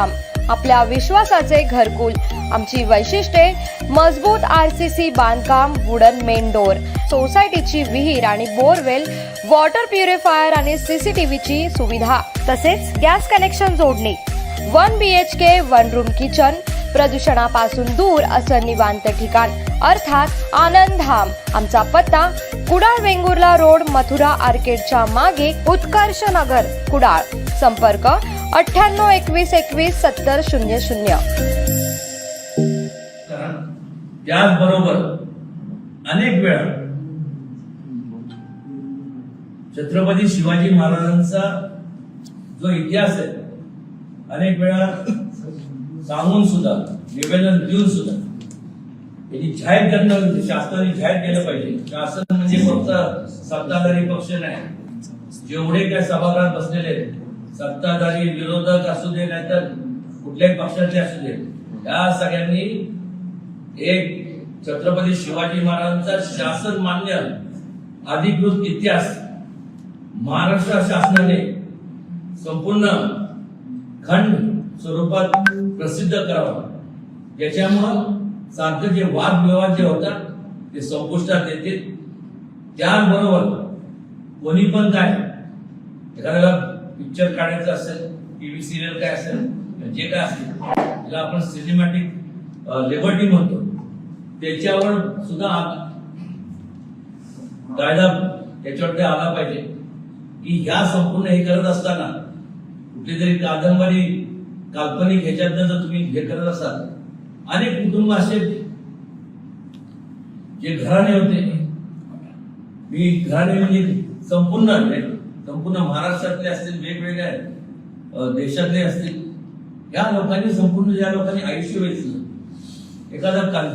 आनंदधाम आपल्या विश्वासाचे घरकुल. आमची वैशिष्ट्ये मजबूत आर सी सी बांधकाम वुडन मेन डोर. सोसायटीची विहीर आणि बोरवेल वॉटर प्युरिफायर आणि सीसीटीव्हीची सुविधा. तसेच गॅस कनेक्शन जोडणी. One B H K one room kitchen. प्रदूषणापासून दूर असं निवांत ठिकाण. अर्थात आनंदधाम. आमचा पत्ता कुडाळ वेंगुर्ला रोड मथुरा आर्केडच्या मागे उत्कर्ष नगर कुडाळ. संपर्क अठ्ठ्याण्णव एकवीस एकवीस सत्तर शून्य शून्य. त्याचबरोबर अनेक वेळा छत्रपती शिवाजी महाराजांचा जो इतिहास आहे अनेक वेळा सांगून सुद्धा निवेदन देऊन सुद्धा यांनी जाहीर करणं शासनाने जाहीर केलं पाहिजे. शासन म्हणजे फक्त सत्ताधारी पक्ष नाही. जेवढे काय सभागृहात बसलेले आहेत, सत्ताधारी विरोधक असू दे नाहीतर कुठल्याही पक्षाचे असू दे. या सगळ्यांनी एक छत्रपती शिवाजी महाराजांचा शासन मान्य अधिकृत इतिहास महाराष्ट्र शासनाने संपूर्ण खंड स्वरूपात प्रसिद्ध करावा. याच्यामुळं सारखं जे वादविवाद जे होतात ते संपुष्टात येतील. त्याचबरोबर कोणी पण काय एखाद्याला पिक्चर काढायचं असेल टीव्ही सिरियल काय असेल जे काय असेल त्याला आपण सिनेमॅटिक लिबर्टी म्हणतो. त्याच्यावर सुद्धा कायदा त्याच्यावरती आला पाहिजे. की ह्या संपूर्ण हे करत असताना कुठली तरी कादंबरी काल्पनिक ह्याच्यातनं जर तुम्ही हे करत असाल अनेक कुटुंब असे जे घराणे होते. मी घराणे म्हणजे संपूर्ण संपूर्ण महाराष्ट्रातले असतील वेगवेगळ्या देशातले असतील या लोकांनी संपूर्ण ज्या लोकांनी आयुष्य वेचलं एखादा काल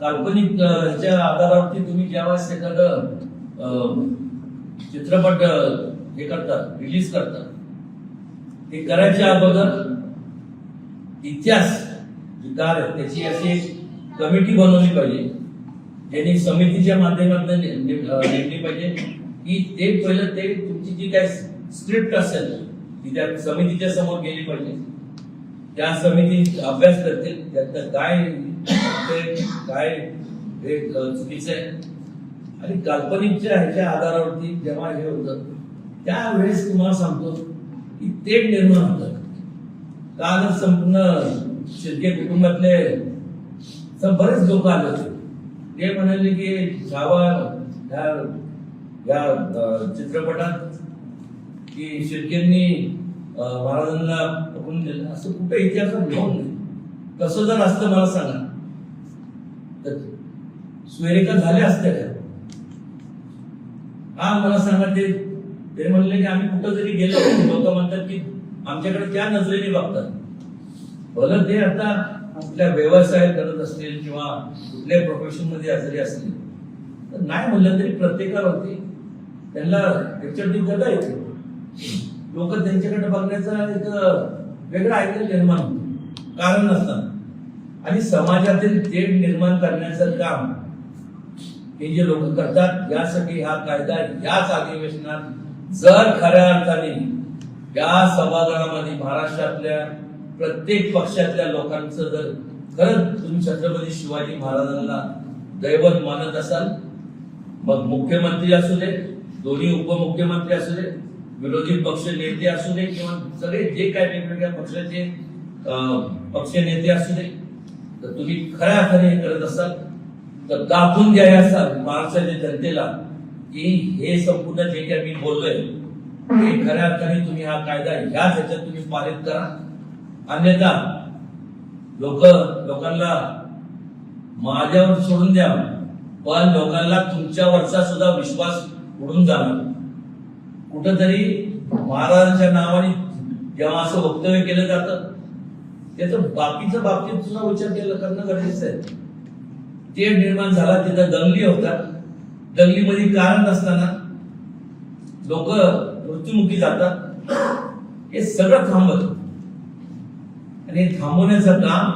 काल्पनिक ह्याच्या आधारावरती तुम्ही ज्यावेळेस एखादं चित्रपट हे करतात रिलीज करतात ते करायच्या अगोदर इतिहास त्याची अशी कमिटी बनवली पाहिजे ज्यांनी समितीच्या माध्यमातून नेमली पाहिजे. की ते पहिलं ते तुमची जी काय स्क्रिप्ट असेल ती त्या समितीच्या समोर गेली पाहिजे. त्या समिती अभ्यास करतील त्यातलं काय ते काय हे चुकीचं आहे. आणि काल्पनिकच्या ह्याच्या आधारावरती जेव्हा हे होतं त्यावेळेस तुम्हाला सांगतो की ते निर्माण होतं. काल संपूर्ण शिर्के कुटुंबातले बरेच लोक आले होते. ते म्हणाले की छावा ह्या या चित्रपटात की शिर्केंनी महाराजांना पकडून दिलं. असं कुठे इतिहासात घेऊन नाही तसं जर असतं मला सांगा. तर स्वेरिका झाल्या असत्या का हा मला सांगा ते ते म्हणले की आम्ही कुठं जरी गेलो. लोक म्हणतात की आमच्याकडे त्या नजरेने बघतात. भलं ते आता कुठल्या व्यवसाय करत असतील किंवा कुठल्या प्रोफेशनमध्ये जरी असतील. तर नाही म्हणलं तरी प्रत्येकावरती त्यांना याच्यावरती देता येते लोक त्यांच्याकडे बघण्याचा एक वेगळा ऐकलं निर्माण होतो. कारण नसतं आणि समाजातील तेढ निर्माण करण्याचं काम हे जे लोक करतात यासाठी हा कायदा याच अधिवेशनात जर खऱ्या अर्थाने या सभागृहामध्ये महाराष्ट्रातल्या प्रत्येक पक्षातल्या लोकांचं जर खरंच तुम्ही छत्रपती शिवाजी महाराजांना दैवत मानत असाल मग मुख्यमंत्री असू दे दोन्ही उपमुख्यमंत्री असू दे विरोधी पक्ष नेते असू दे किंवा सगळे जे काय वेगवेगळ्या पक्षाचे पक्ष नेते असू दे तर तुम्ही खऱ्या अर्थाने हे करत असाल तर दाखवून द्या या महाराष्ट्राच्या जनतेला की हे संपूर्ण जे काही मी बोललोय हे खऱ्या अर्थाने तुम्ही हा कायदा ह्याच ह्याच्यात तुम्ही पारित करा. अन्यथा लोक लोकांना माझ्यावर सोडून द्या पण लोकांना तुमच्यावरचा सुद्धा विश्वास उडून जाणार कुठंतरी महाराजांच्या नावाने जेव्हा असं वक्तव्य केलं जातं त्याचं बाकीच्या बाबतीत सुद्धा विचार केला करणं गरजेचं आहे. ते निर्माण झाला तिथं दंगली होतात दंगलीमध्ये कारण नसताना लोक मृत्युमुखी जातात. हे सगळं थांबत आणि थांबवण्याचं काम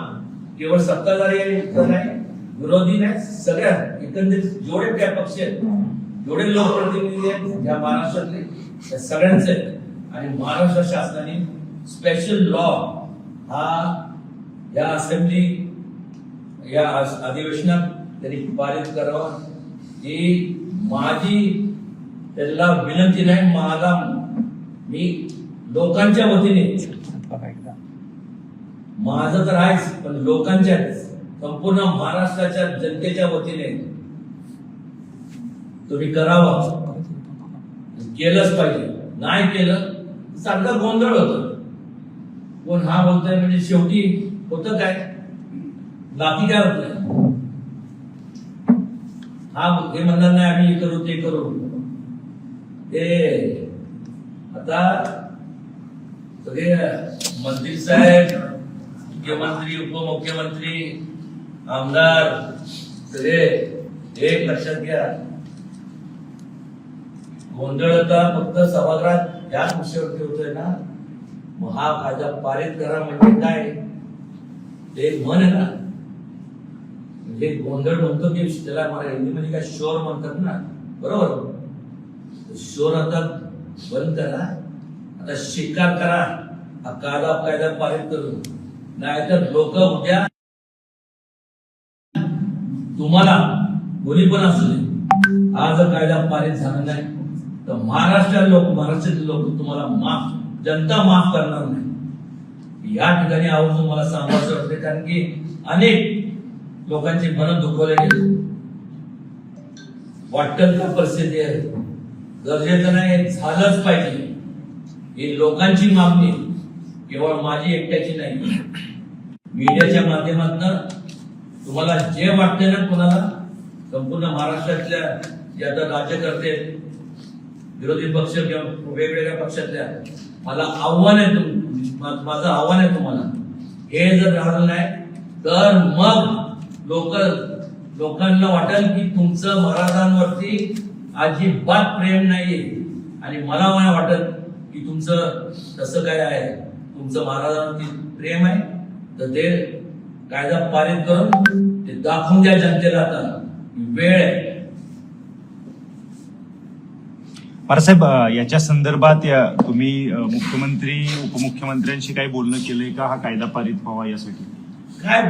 केवळ सत्ताधारी नाही विरोधी नाही सगळ्या एकंदरीत जेवढे काय पक्ष आहेत. एवढे लोकप्रतिनिधी आहेत या महाराष्ट्रातले त्या सगळ्यांचे आहेत. आणि महाराष्ट्र शासनाने स्पेशल लॉ हा या असेंब्ली या अधिवेशनात त्यांनी पारित करावा ही माझी त्याला विनंती नाही माझा मी लोकांच्या वतीने माझं तर आहेच पण लोकांच्या संपूर्ण महाराष्ट्राच्या जनतेच्या वतीने तुम्ही करावं. केलंच पाहिजे. नाही केलं चांगला गोंधळ होत. कोण हा बोलतोय म्हणजे शेवटी होतं काय? बाकी काय होत? हा हे म्हणणार नाही आम्ही हे करू ते करू. ते आता सगळे मंत्री साहेब मुख्यमंत्री उपमुख्यमंत्री आमदार सगळे एक लक्षात घ्या. गोंधळ आता फक्त सभागृहात याच विषयावरती होतोय ना? मग हा कायदा पारित करा म्हणजे काय? ते मन म्हण आहे ना. म्हणजे गोंधळ म्हणतो की त्याला मला हिंदीमध्ये म्हणजे काय शोर म्हणतात ना? बरोबर? शोर आता बंद करा. आता शिकार करा. हा कायदा कायदा पारित करून. नाहीतर लोक उद्या तुम्हाला कोणी पण असू दे. हा जर कायदा पारित झाला नाही तर महाराष्ट्र लोक महाराष्ट्रातील लोक तुम्हाला माफ जनता माफ करणार नाही. या ठिकाणी आवर्जून मला सांगायचं वाटते कारण की अनेक लोकांची मन दुखवले गेले. वाटत का परिस्थिती आहे? गरजेचं नाही हे झालंच पाहिजे. ही लोकांची मागणी केवळ माझी एकट्याची नाही. मीडियाच्या माध्यमातून तुम्हाला जे वाटते ना कोणाला संपूर्ण महाराष्ट्रातल्या जे आता राज्यकर्ते विरोधी पक्ष किंवा वेगवेगळ्या पक्षातल्या मला आव्हान आहे तुम- माझं आव्हान आहे तुम्हाला. हे जर राहिलं नाही तर मग लोक लोकांना वाटेल की तुमचं महाराजांवरती अजिबात प्रेम नाही आणि मला मला वाटत की तुमचं तसं काय आहे. तुमचं महाराजांवरती प्रेम आहे. तर ते कायदा पारित करून ते दाखवून द्या जनतेला आता. वेळ आहे. पारसाहेब याच्या संदर्भात या तुम्ही मुख्यमंत्री उपमुख्यमंत्र्यांशी काही बोलणं केलंय का? हा कायदा पारित व्हावा यासाठी. काय?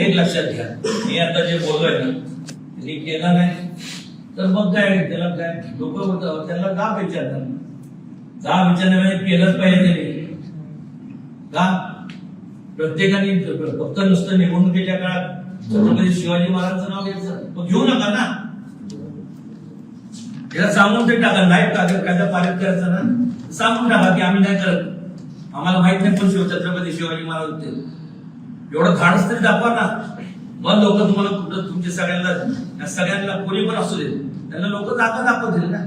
एक लक्षात घ्या. मी आता जे बोललोय ना त्यांनी केलं नाही. तर मग काय? त्याला काय लोक त्याला का विचारतात का विचारणार म्हणजे केलंच पाहिजे का? प्रत्येकाने फक्त नुसतं निवडणुकीच्या काळात छत्रपती शिवाजी महाराजांचं नाव घ्यायचं. तो घेऊ नका ना. त्याला सांगून ते टाका नाही कायदा कायदा पारित करायचा ना सांगून टाका की आम्ही नाही करत. आम्हाला माहीत नाही पण शिव छत्रपती शिवाजी महाराज होते. एवढं धाडस तरी दाखवा ना. मग लोक तुम्हाला कुठं तुमच्या सगळ्यांना या सगळ्यांना कोणी पण असू दे त्यांना लोक जागा दाखवतील ना.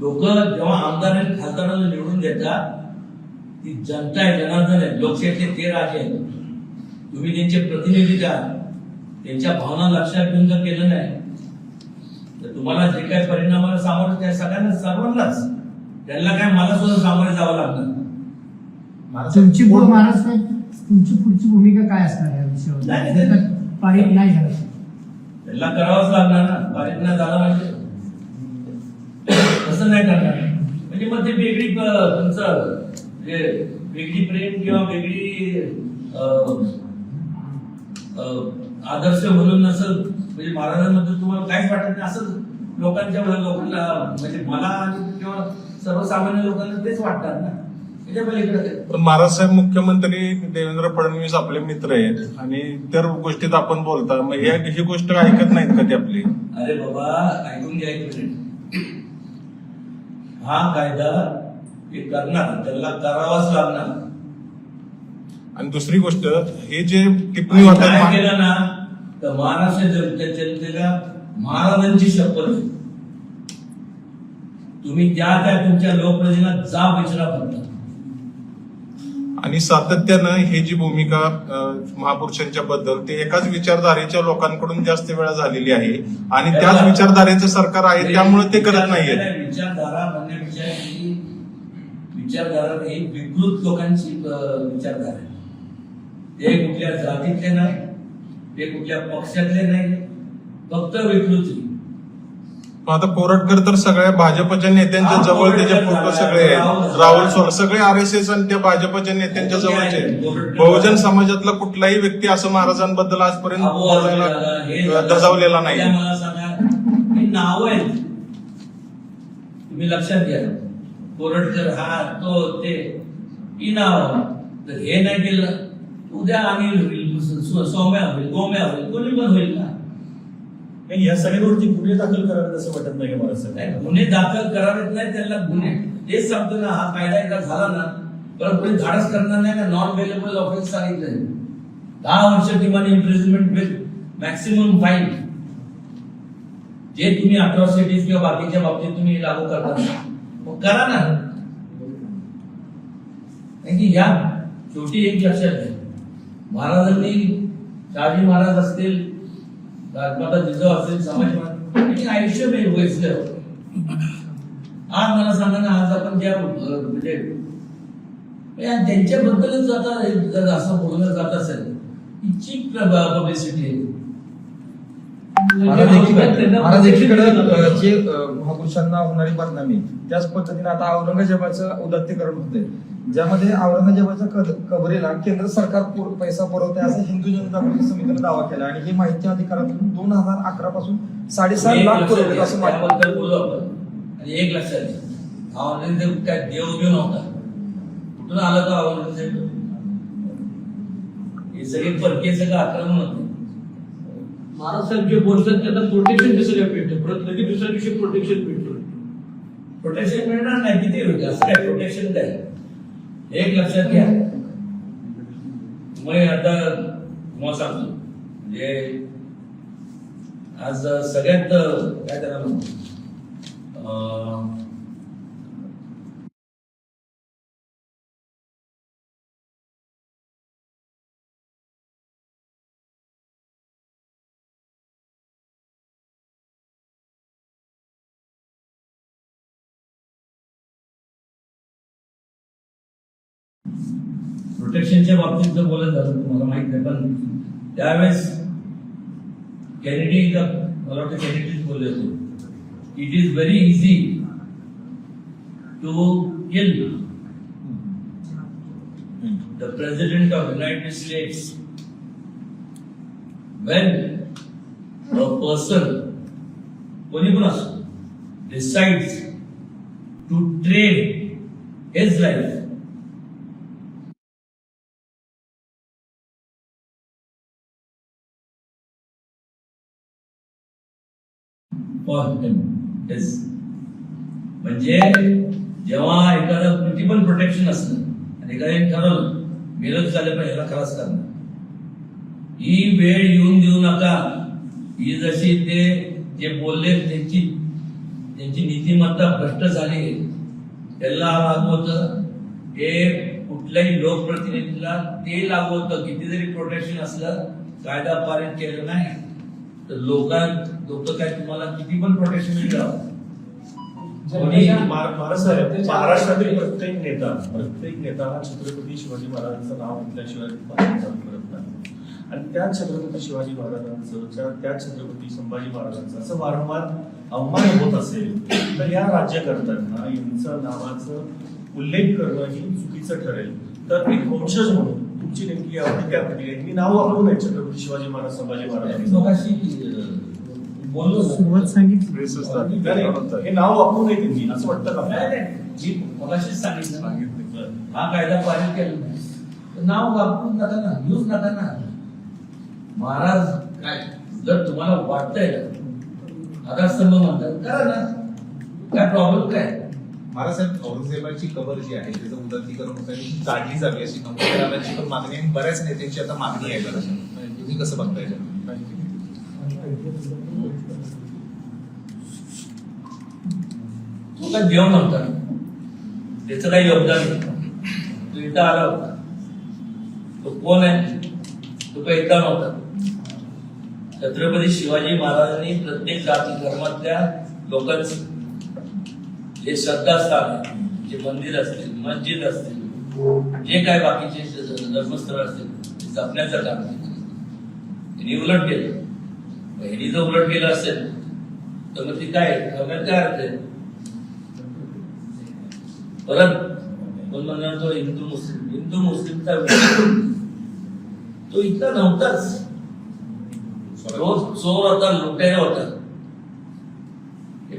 लोक जेव्हा आमदार आणि खासदारांना निवडून देतात ती जनता आहे जनार्दन आहे लोकशाहीतले ते राजे आहेत. तुम्ही त्यांचे प्रतिनिधी द्या त्यांच्या भावना लक्षात घेऊन जर केलं नाही. तर तुम्हाला जे काही परिणामाला सामोरं त्या सगळ्यांना सर्वांनाच त्यांना काय मला सुद्धा सामोरे जावं लागणार? तुमची महाराज साहेब तुमची पुढची भूमिका काय असणार या विषयावर? नाही, पारित झालं? त्यांना करावंच लागणार ना. पारित नाही झाला म्हणजे तसं नाही करणार. म्हणजे मग ते वेगळी तुमचं जे वेगळी प्रेम किंवा वेगळी अं, अं, आदर्श म्हणून असं म्हणजे महाराजांबद्दल तुम्हाला काहीच वाटत नाही असं लोकांच्या लोकांना म्हणजे मला आणि किंवा सर्वसामान्य लोकांना तेच वाटतात ना. काय? पण महाराजसाहेब मुख्यमंत्री देवेंद्र फडणवीस आपले मित्र आहेत आणि त्या गोष्टीत आपण बोलता मग या ही गोष्ट ऐकत नाहीत का ते आपली? अरे बाबा ऐकून घ्या एक मिनिट. हा कायदा हे करणार त्याला करावाच लागणार. आणि दुसरी गोष्ट हे जे टिप्पणी होतात केलं ना तर महाराष्ट्र जनते- जनतेला महाराजांची शपथ. तुम्ही त्या त्या तुमच्या लोकप्रतिनिधींना जा विचारा फक्त. आणि सातत्यानं ही जी भूमिका महापुरुषांच्या बद्दल ते एकाच विचारधारेच्या लोकांकडून जास्त वेळा झालेली आहे. आणि त्याच विचारधारेचं सरकार आहे त्यामुळे ते करत नाहीये विचार- विचारधारा म्हणण्यापेक्षा विचारधारा ही विकृत लोकांची विचारधारा आहे. ते कुठल्या जातीतले नाही ते कुठल्या पक्षातले नाही फक्त पण आता कोरटकर तर सगळ्या भाजपच्या नेत्यांच्या जवळ त्याचे फोटो सगळे. राहुल. सोल सगळे आर एस एस आणि त्या भाजपच्या नेत्यांच्या जवळचे बहुजन. समाजातला कुठलाही व्यक्ती असं महाराजांबद्दल आजपर्यंत. धजावलेला नाही त्या मला सांगा. नाव आहेत तुम्ही लक्षात घ्या. कोरटकर हा तो ते ही नाव. तर हे नाही केलं. उद्या सौ- सौम्या होईल गोम्या होईल कोणी पण होईल ना नाही या सगळ्यांवरती गुन्हे दाखल करावेत असं वाटत नाही का मला साहेब गुन्हे दाखल करावेत नाही त्यांना गुन्हे तेच सांगतो ना हा। कायदा एकदा झाला ना परत कोणी धाडस करणार नाही ना नॉन वेलेबल ऑफेन्स सांगितलंय दहा वर्ष किमान इम्प्रिझनमेंट विथ मॅक्सिमम फाईन जे तुम्ही अट्रॉसिटीज किंवा बाकीच्या बाबतीत तुम्ही लागू करता मग करा ना की या शेवटी एक लक्षात घ्या महाराजांनी शहाजी महाराज असतील राजमाता जिजाऊ असतील समाज महाराज आयुष्य मे वेचलं आज मला सांगा ना आज आपण ज्या म्हणजे त्यांच्याबद्दलच आता असं बोललं जात असेल इतकी पब्लिसिटी आहे. महाराज एकीकडे महाराज एकीकडे अ, जे अ, महापुरुषांना होणारी बदनामी त्याच पद्धतीने आता औरंगजेबाचं उदात्तीकरण होते ज्यामध्ये औरंगजेबाच्या कबरीला केंद्र सरकार पैसा पुरवते असं हिंदू जनता पक्ष समितीने दावा केला. आणि ही माहिती अधिकारातून दोन हजार अकरा पासून साडेसात लाख पुरवले असं माहिती. त्याबद्दल बोलू आपण. आणि एक लक्षात औरंगजेब काय देव घेऊन नव्हता कुठून आलं का औरंगजेब? हे सगळे परके सगळं आक्रमण होते. महाराज साहेब जे बोलतात त्यांना प्रोटेक्शन कसं भेटतं परत लगेच दुसऱ्या दिवशी प्रोटेक्शन भेटतो प्रोटेक्शन मिळणार नाही किती होईल? असं काय प्रोटेक्शन काय एक लक्षात घ्या. मग आता तुम्हाला सांगतो. म्हणजे आज सगळ्यात काय त्याला म्हणतो अं, बाबतीत जर बोलत जातो तुम्हाला माहीत नाही पण त्यावेळेस कॅनेडी मला वाटतं कॅनेडीच बोलले होते. It is very easy to kill the president of United States when a person कोणी पण असो decides to trade his life for म्हणजे जेव्हा एखादं किती पण प्रोटेक्शन असलं आणि एखाद्याने ठरवलं गेलं झालं पण ह्याला खरंच करणार ही वेळ येऊन देऊ नका. ही जशी ते जे बोलले त्यांची त्यांची नीतिमत्ता भ्रष्ट झाली त्याला लागू होतं. हे कुठल्याही लोकप्रतिनिधीला ते लागू होतं. किती जरी प्रोटेक्शन असलं कायदा पारित केलं नाही. तर लोकां लोक काय तुम्हाला किती पण प्रोटेक्शन मिळावं महाराष्ट्रातील प्रत्येक नेता प्रत्येक नेता हा छत्रपती शिवाजी महाराजांचं नाव पालन करत नाही. आणि त्या छत्रपती शिवाजी महाराजांचं त्या छत्रपती संभाजी महाराजांचं असं वारंवार अवमान होत असेल तर या राज्यकर्त्यांना यांचं नावाचं उल्लेख करणं ही चुकीचं ठरेल. तर एक वंशज म्हणून तुमची नेमकी काय प्रतिक्रिया आहे? मी नाव वापरू नये छत्रपती शिवाजी महाराज संभाजी अं, बोललो सुरुवात सांगितली. नाही, हे नाव वापरू नये त्यांनी असं वाटतं का? नाही, नाही. मी मगाशीच सांगितलं. हा कायदा पारित केला. नाही तर नाव वापरू नका ना यूज नका ना. महाराज काय जर तुम्हाला वाटतंय आधारस्तंभ म्हणतात करा ना. काय प्रॉब्लेम काय? महाराजांनी औरंगजेबाची कबर जी आहे त्याचं उदात्तीकरण होतं काढली जावी अशी नमस्काराची पण मागणी आहे. बऱ्याच नेत्यांची आता मागणी आहे बरं तुम्ही कसं बघताय याच्यात? तो काय देव नव्हता. त्याचं काही योगदान नाही. तो इथं आला होता. तो कोण आहे? तो काही इथं नव्हता. छत्रपती शिवाजी महाराजांनी प्रत्येक जाती धर्मातल्या लोकांचं हे श्रद्धास्थान आहे, जे मंदिर असतील मस्जिद असतील जे काय बाकीचे धर्मस्थळ असतील ते जपण्याचं काम केलं. त्यांनी उलट केलं. बहिणी जर उलट केलं असेल तर मग ती काय? करण्यात काय अर्थ आहे? परत कोण म्हणणार तो? हिंदू मुस्लिम. हिंदू मुस्लिमचा तो इतका नव्हताच. तो चोर आता लुटायला होता.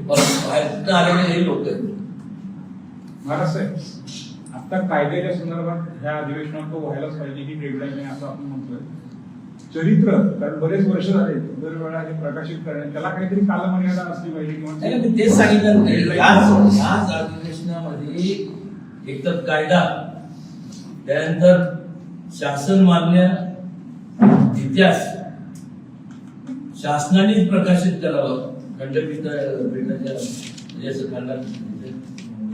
बाहेर आलेले हे लोक महाराज आता कायद्याच्या संदर्भात ह्या अधिवेशनात तो व्हायलाच पाहिजे ही डेडलाईन आहे असं आपण म्हणतोय. चरित्र कारण बरेच वर्ष झाले दरवेळा हे प्रकाशित करण्यात त्याला काहीतरी कालमर्यादा असली पाहिजे नाही, किंवा तेच सांगितलं याच अधिवेशनामध्ये एक तर कायदा त्यानंतर शासन मान्य इतिहास शासनानेच प्रकाशित करावं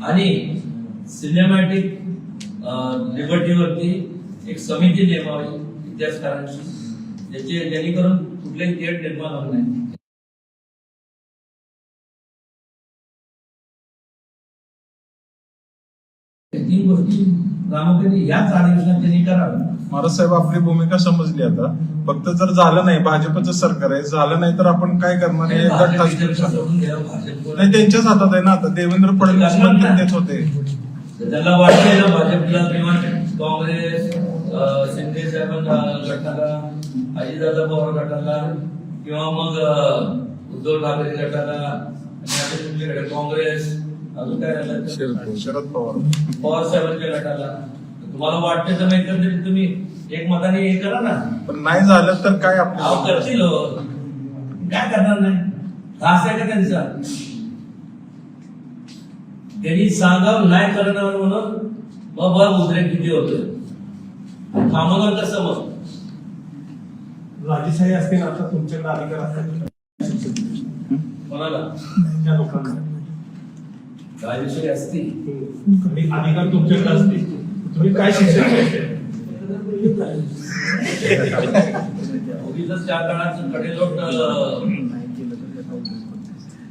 आणि सिनेमॅटिक लिबर्टीवरती एक समिती नेमावी इतिहासकारांची ज्याचे जेणेकरून कुठलेही खेळ निर्माण होणार नाही. याच अधिवेशनात त्यांनी महाराज साहेब आपली भूमिका समजली आता. फक्त जर झालं नाही भाजपचं सरकार आहे झालं नाही तर आपण काय करणार? हे एकदा ठास. नाही त्यांच्याच हातात आहे ना आता. देवेंद्र फडणवीस मंत्री तेच होते. तर त्यांना वाटते ना भाजपला किंवा काँग्रेस अं, शिंदे साहेबांना गटाला अजितदादा पवार गटाला किंवा मग अं, उद्धव ठाकरे गटाला आणि आता तुमच्याकडे काँग्रेस अजून काय राहिलं? शरद पवार. पवार. साहेबांच्या गटाला. तुम्हाला वाटते तर मग एकंदरीत तुम्ही एक मताने हे करा ना. पण नाही झालं तर काय आपलं? करतील हो. काय करणार नाही? त्रास आहे का त्यांचा? त्यांनी सांगावं नाही करणार म्हणून मग बघ उद्रेक किती होतोय. थांबवणार कसं मग? राजेशाही असतील आता तुमच्याकडे अधिकार असतात. कोणाला? त्या लोकांना. राजविषयी असती आणि अधिकार तुमच्याकडे असतील. तुम्ही काय शिक्षण त्या काळात कडेलोट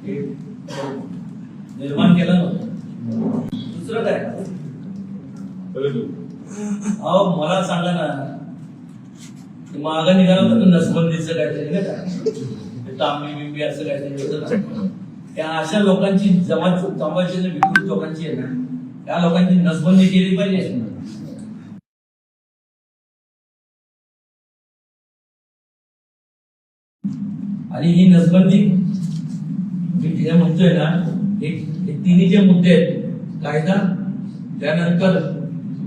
हे निर्माण केलं नव्हतं. दुसरं काय? अहो मला सांगा ना मागं निघालं होतं ना नसबंदीचं काहीतरी नाही का? ते तांबी बिंबी असं काहीतरी होतं या त्या अशा लोकांची जमात जमाची विकृत लोकांची आहे ना त्या लोकांची नसबंदी केली पाहिजे. आणि ही नसबंदी मी जे म्हणतोय ना हे हे तिन्ही जे मुद्दे आहेत. कायदा त्यानंतर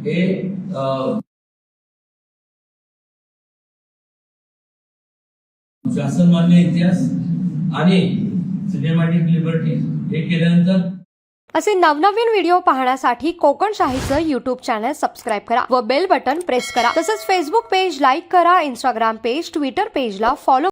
हे अं, शासनमान्य इतिहास आणि सिनेमॅटिक लिबर्टी हे केल्यानंतर असे नवनवीन व्हिडिओ पाहण्यासाठी कोकण शाहीचं युट्यूब चॅनल सबस्क्राईब करा व बेल बटन प्रेस करा. तसंच फेसबुक पेज लाईक करा इंस्टाग्राम पेज ट्विटर पेजला फॉलो